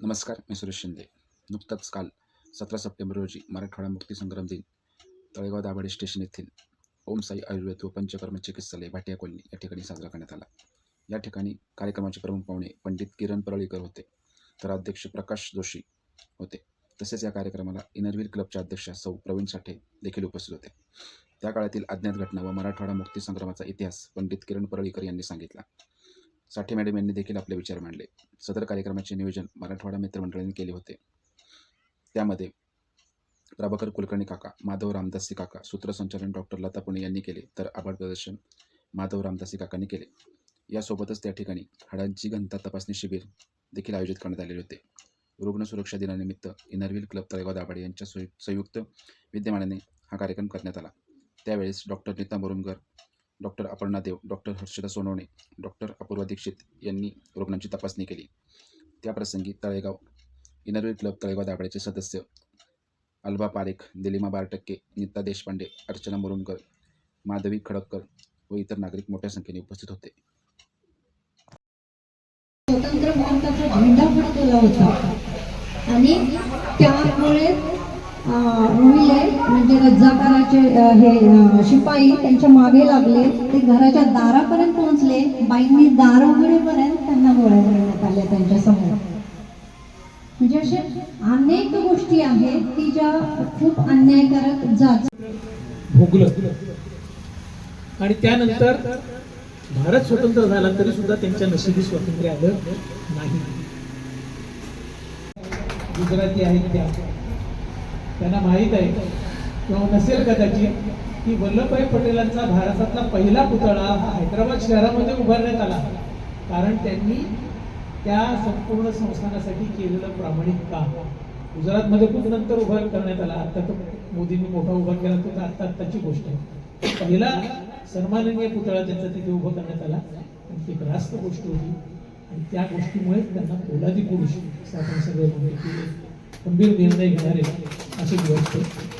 नमस्कार मी सुरेश शिंदे. नुकताच काल सतरा सप्टेंबर रोजी मराठवाडा मुक्तीसंग्राम दिन तळेगाव दाभाडे स्टेशन येथील ओम साई आयुर्वेद व पंचकर्म चिकित्सालय भाटिया कॉलनी या ठिकाणी साजरा करण्यात आला. या ठिकाणी कार्यक्रमाचे प्रमुख पाहुणे पंडित किरण परळीकर होते तर अध्यक्ष प्रकाश जोशी होते. तसेच या कार्यक्रमाला इनरव्हील क्लबच्या अध्यक्षा सौ प्रवीण साठे देखील उपस्थित होते. त्या काळातील अज्ञात घटना व मराठवाडा मुक्तीसंग्रामाचा इतिहास पंडित किरण परळीकर यांनी सांगितला. साठे मॅडम यांनी देखील आपले विचार मांडले. सदर कार्यक्रमाचे नियोजन मराठवाडा मित्रमंडळाने केले होते. त्यामध्ये प्रभाकर कुलकर्णी काका माधव रामदासी काका सूत्रसंचालन डॉक्टर लता पुणे यांनी केले तर आभार प्रदर्शन माधव रामदासी काकांनी केले. यासोबतच त्या ठिकाणी हाडांची घनता तपासणी शिबिर देखील आयोजित करण्यात आलेले होते. रुग्ण सुरक्षा दिनानिमित्त इनरव्हील क्लब तळेगाव दाभाडे यांच्या संयुक्त विद्यमानाने हा कार्यक्रम करण्यात आला. त्यावेळेस doctor Nita Murumkar doctor Aparna Dev doctor Harshada Sonawane doctor Apurva Dikshit यांनी रुग्णांची तपासणी केली. त्याप्रसंगी Talegaon Inner Wheel club Talegaon दाभाडेचे सदस्य अल्बा पारेख दिलिमा बारटक्के नीता देशपांडे अर्चना मुरुमकर माधवी खडक्कर व इतर नागरिक मोठ्या संख्येने उपस्थित होते. स्वतंत्र भारताचा झेंडा फडकवला होता. आणि त्यामुळे अं, म्हणजे रज्जाकाराचे हे शिपाई त्यांच्या मागे लागले. ते घराच्या दारापर्यंत पोहोचले. बाईंनी दार उघडेपर्यंत त्यांना गोळ्या करण्यात आल्या त्यांच्यासमोर. म्हणजे असे अनेक गोष्टी आहेत की ज्या खूप अन्यायकारक जात. भोगलं. आणि त्यानंतर भारत स्वतंत्र झाला तरी सुद्धा त्यांच्या नशिबी स्वातंत्र्य आलं नाही. गुजराती आहेत त्या. त्यांना माहीत आहे. किंवा नसेल कदाचित की वल्लभभाई पटेलांचा भारतातला पहिला पुतळा हा हैदराबाद शहरामध्ये उभारण्यात आला. कारण त्यांनी त्या संपूर्ण संस्थानासाठी केलेलं प्रामाणिक काम. गुजरातमध्ये खूप नंतर उभा करण्यात आला. आता तर मोदींनी मोठा उभा केला. तो तर आत्ता आत्ताची गोष्ट आहे. पहिला सन्माननीय पुतळा त्यांचा तिथे उभा करण्यात आला. आणि ती एक रास्त गोष्ट होती. आणि त्या गोष्टीमुळे त्यांना पोलादी पुरुष असं आपण सगळे म्हणतो की गंभीर निर्णय घेणारे. असे दिवस ते